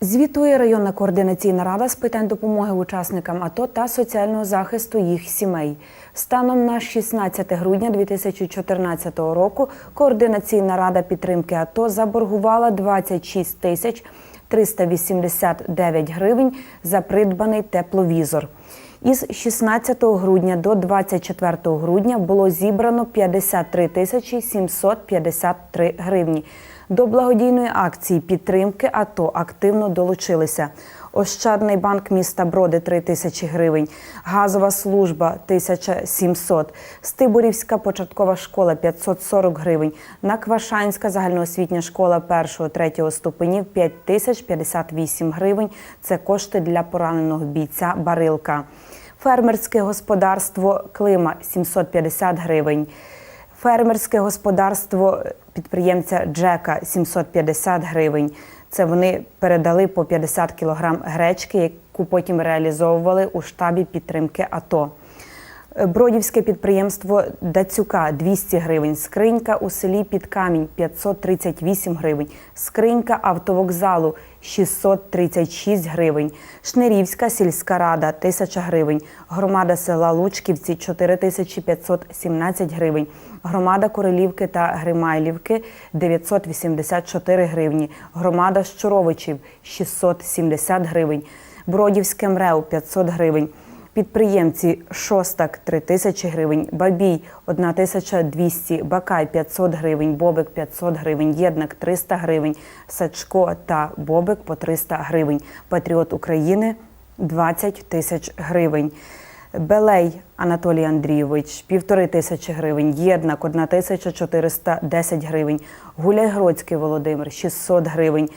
Звітує районна координаційна рада з питань допомоги учасникам АТО та соціального захисту їх сімей. Станом на 16 грудня 2014 року координаційна рада підтримки АТО заборгувала 26 тисяч 389 гривень за придбаний тепловізор. Із 16 грудня до 24 грудня було зібрано 53 тисячі 753 гривні. До благодійної акції підтримки АТО активно долучилися. Ощадний банк міста Броди 3 тисячі гривень, газова служба 1700, Стибурівська початкова школа 540 гривень, Наквашанська загальноосвітня школа 1-3 ступенів 5 тисяч 58 гривень. Це кошти для пораненого бійця Барилка. Фермерське господарство Клима 750 гривень. Фермерське господарство підприємця Джека 750 гривень. Це вони передали по 50 кілограм гречки, яку потім реалізовували у штабі підтримки АТО. Бродівське підприємство Дацюка. 200 гривень, скринька у селі Підкамінь 538 гривень, скринька автовокзалу. 636 гривень, Шнирівська сільська рада. 1000 гривень, громада села Лучківці. 4517 гривень, громада Королівки та Гримайлівки. 984 гривні, громада Щуровичів. 670 гривень, Бродівське МРЕУ. 500 гривень. Підприємці Шостак 3 тисячі гривень, Бабій 1200, Бакай 500 гривень, Бобик 500 гривень, Єднак 300 гривень, Сачко та Бобик по 300 гривень, Патріот України 20 тисяч гривень. Белей Анатолій Андрійович півтори тисячі гривень, Єднак 1410 гривень, Гуляйгродський Володимир 600 гривень.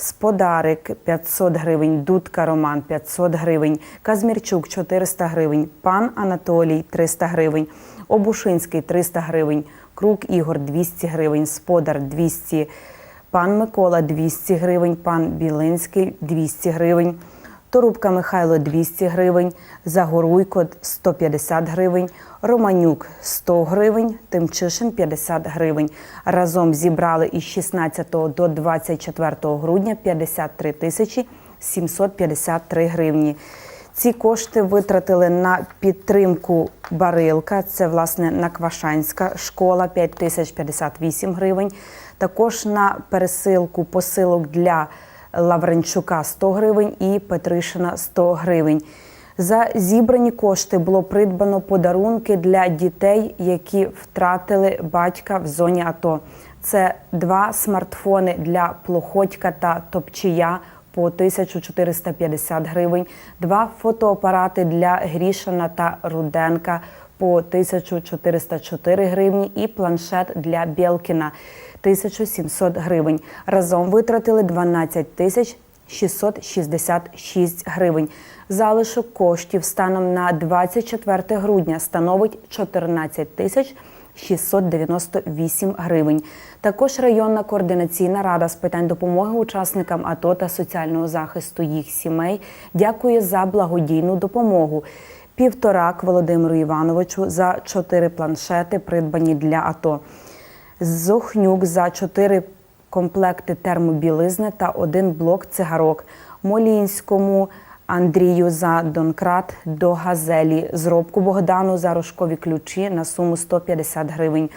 Сподарик 500 гривень, Дудка Роман 500 гривень, Казмірчук 400 гривень, пан Анатолій 300 гривень, Обушинський 300 гривень, Крук Ігор 200 гривень, Сподар 200, пан Микола 200 гривень, пан Білинський 200 гривень. Торубка Михайло 200 гривень, Загоруйко 150 гривень, Романюк 100 гривень, Тимчишин 50 гривень. Разом зібрали із 16 до 24 грудня 53 тисячі 753 гривні. Ці кошти витратили на підтримку Барилка, це власне Наквашанська школа 5058 гривень. Також на пересилку посилок для Лавренчука 100 гривень і Петришина 100 гривень. За зібрані кошти було придбано подарунки для дітей, які втратили батька в зоні АТО. Це два смартфони для Плохотька та Топчія по 1450 гривень, два фотоапарати для Грішина та Руденка по 1404 гривні і планшет для Білкіна 1700 гривень. Разом витратили 12 тисяч 666 гривень. Залишок коштів станом на 24 грудня становить 14 тисяч 698 гривень. Також районна координаційна рада з питань допомоги учасникам АТО та соціального захисту їх сімей дякує за благодійну допомогу. Півторак Володимиру Івановичу за чотири планшети, придбані для АТО. Зохнюк за чотири комплекти термобілизни та один блок цигарок. Молінському Андрію за донкрат до газелі. Зробку Богдану за рожкові ключі на суму 150 гривень.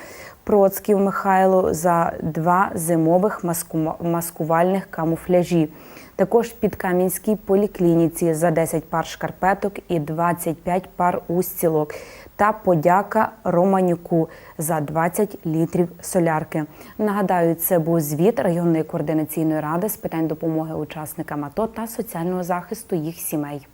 Процьків Михайло за два зимових маску- маскувальних камуфляжі. Також під Кам'янській поліклініці за 10 пар шкарпеток і 25 пар устілок. Та подяка Романюку за 20 літрів солярки. Нагадаю, це був звіт районної координаційної ради з питань допомоги учасникам АТО та соціального захисту їх сімей.